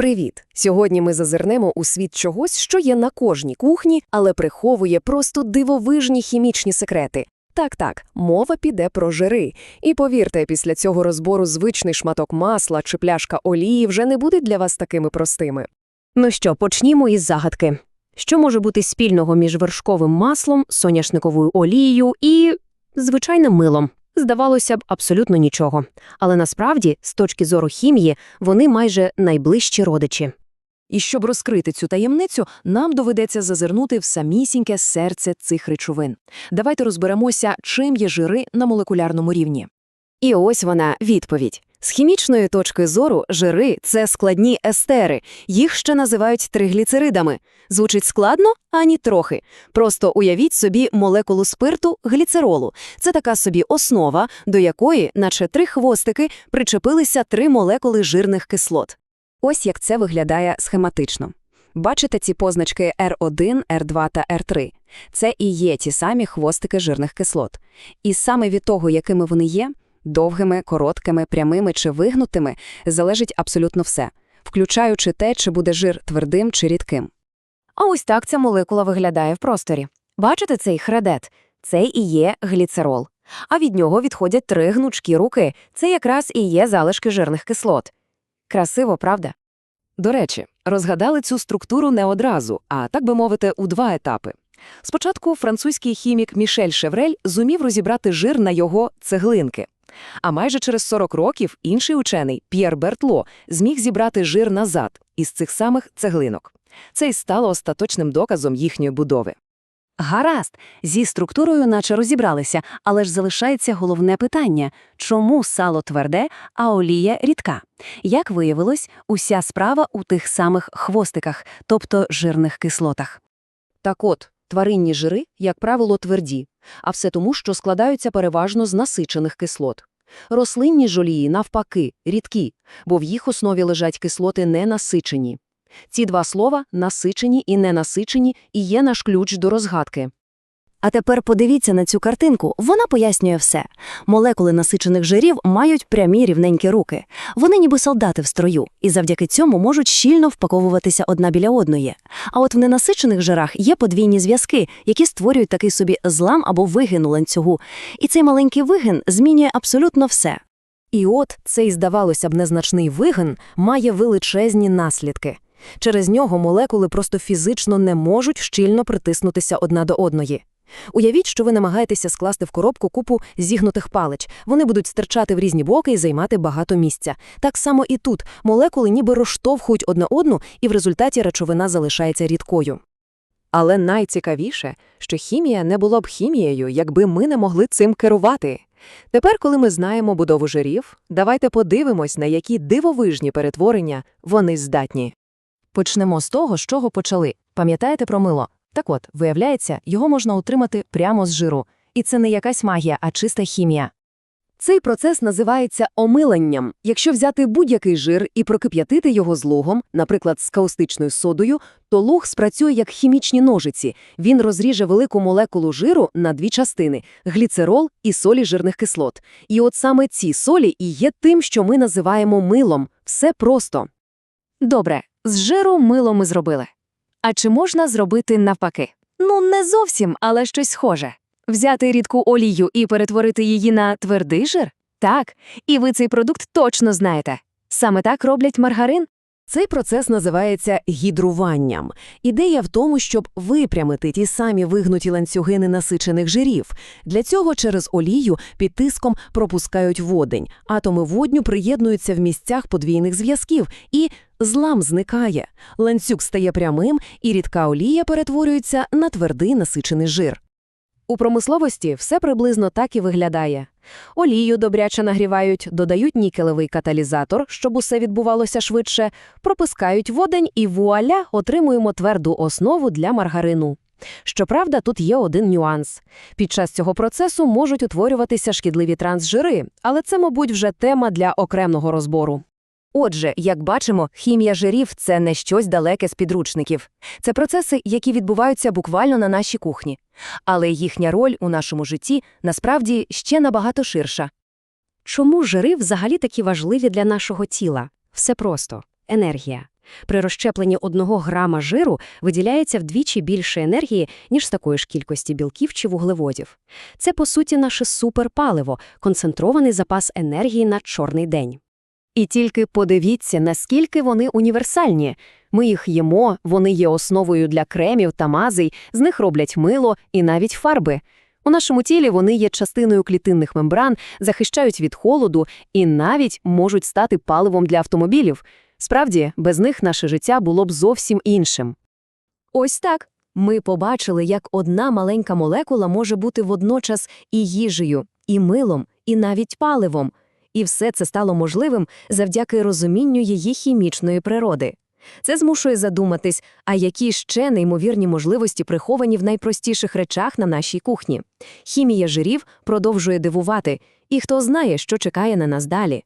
Привіт! Сьогодні ми зазирнемо у світ чогось, що є на кожній кухні, але приховує просто дивовижні хімічні секрети. Так-так, мова піде про жири. І повірте, після цього розбору звичний шматок масла чи пляшка олії вже не будуть для вас такими простими. Ну що, почнімо із загадки. Що може бути спільного між вершковим маслом, соняшниковою олією і звичайним милом? Здавалося б, абсолютно нічого. Але насправді, з точки зору хімії, вони майже найближчі родичі. І щоб розкрити цю таємницю, нам доведеться зазирнути в самісіньке серце цих речовин. Давайте розберемося, чим є жири на молекулярному рівні. І ось вона відповідь. З хімічної точки зору жири – це складні естери, їх ще називають тригліцеридами. Звучить складно? Ані трохи. Просто уявіть собі молекулу спирту – гліцеролу. Це така собі основа, до якої, наче три хвостики, причепилися три молекули жирних кислот. Ось як це виглядає схематично. Бачите ці позначки R1, R2 та R3? Це і є ті самі хвостики жирних кислот. І саме від того, якими вони є, довгими, короткими, прямими чи вигнутими, залежить абсолютно все, включаючи те, чи буде жир твердим чи рідким. А ось так ця молекула виглядає в просторі. Бачите цей хредет? Це і є гліцерол. А від нього відходять три гнучкі руки. Це якраз і є залишки жирних кислот. Красиво, правда? До речі, розгадали цю структуру не одразу, а так би мовити, у два етапи. Спочатку французький хімік Мішель Шеврель зумів розібрати жир на його цеглинки. А майже через 40 років інший учений П'єр Бертло зміг зібрати жир назад із цих самих цеглинок. Це й стало остаточним доказом їхньої будови. Гаразд, зі структурою наче розібралися, але ж залишається головне питання – чому сало тверде, а олія рідка? Як виявилось, уся справа у тих самих хвостиках, тобто жирних кислотах. Так от, тваринні жири, як правило, тверді, а все тому, що складаються переважно з насичених кислот. Рослинні жолії, навпаки, рідкі, бо в їх основі лежать кислоти ненасичені. Ці два слова насичені і ненасичені і є наш ключ до розгадки. А тепер подивіться на цю картинку, вона пояснює все. Молекули насичених жирів мають прямі рівненькі руки. Вони ніби солдати в строю, і завдяки цьому можуть щільно впаковуватися одна біля одної. А от в ненасичених жирах є подвійні зв'язки, які створюють такий собі злам або вигин у ланцюгу. І цей маленький вигин змінює абсолютно все. І от цей, здавалося б, незначний вигин має величезні наслідки. Через нього молекули просто фізично не можуть щільно притиснутися одна до одної. Уявіть, що ви намагаєтеся скласти в коробку купу зігнутих палич. Вони будуть стирчати в різні боки і займати багато місця. Так само і тут молекули ніби розштовхують одна одну, і в результаті речовина залишається рідкою. Але найцікавіше, що хімія не була б хімією, якби ми не могли цим керувати. Тепер, коли ми знаємо будову жирів, давайте подивимось, на які дивовижні перетворення вони здатні. Почнемо з того, з чого почали. Пам'ятаєте про мило? Так от, виявляється, його можна отримати прямо з жиру. І це не якась магія, а чиста хімія. Цей процес називається омиленням. Якщо взяти будь-який жир і прокип'ятити його з лугом, наприклад, з каустичною содою, то луг спрацює як хімічні ножиці. Він розріже велику молекулу жиру на дві частини – гліцерол і солі жирних кислот. І от саме ці солі і є тим, що ми називаємо милом. Все просто. Добре, з жиру мило ми зробили. А чи можна зробити навпаки? Ну, не зовсім, але щось схоже. Взяти рідку олію і перетворити її на твердий жир? Так, і ви цей продукт точно знаєте. Саме так роблять маргарин. Цей процес називається гідруванням. Ідея в тому, щоб випрямити ті самі вигнуті ланцюги ненасичених жирів. Для цього через олію під тиском пропускають водень. Атоми водню приєднуються в місцях подвійних зв'язків і злам зникає. Ланцюг стає прямим, і рідка олія перетворюється на твердий насичений жир. У промисловості все приблизно так і виглядає. Олію добряче нагрівають, додають нікелевий каталізатор, щоб усе відбувалося швидше, пропискають водень і вуаля отримуємо тверду основу для маргарину. Щоправда, тут є один нюанс. Під час цього процесу можуть утворюватися шкідливі трансжири, але це, мабуть, вже тема для окремого розбору. Отже, як бачимо, хімія жирів це не щось далеке з підручників. Це процеси, які відбуваються буквально на нашій кухні. Але їхня роль у нашому житті насправді ще набагато ширша. Чому жири взагалі такі важливі для нашого тіла? Все просто енергія. При розщепленні одного грама жиру виділяється вдвічі більше енергії, ніж з такої ж кількості білків чи вуглеводів. Це, по суті, наше суперпаливо, концентрований запас енергії на чорний день. І тільки подивіться, наскільки вони універсальні. Ми їх їмо, вони є основою для кремів та мазей, з них роблять мило і навіть фарби. У нашому тілі вони є частиною клітинних мембран, захищають від холоду і навіть можуть стати паливом для автомобілів. Справді, без них наше життя було б зовсім іншим. Ось так. Ми побачили, як одна маленька молекула може бути водночас і їжею, і милом, і навіть паливом. І все це стало можливим завдяки розумінню її хімічної природи. Це змушує задуматись, а які ще неймовірні можливості приховані в найпростіших речах на нашій кухні. Хімія жирів продовжує дивувати, і хто знає, що чекає на нас далі.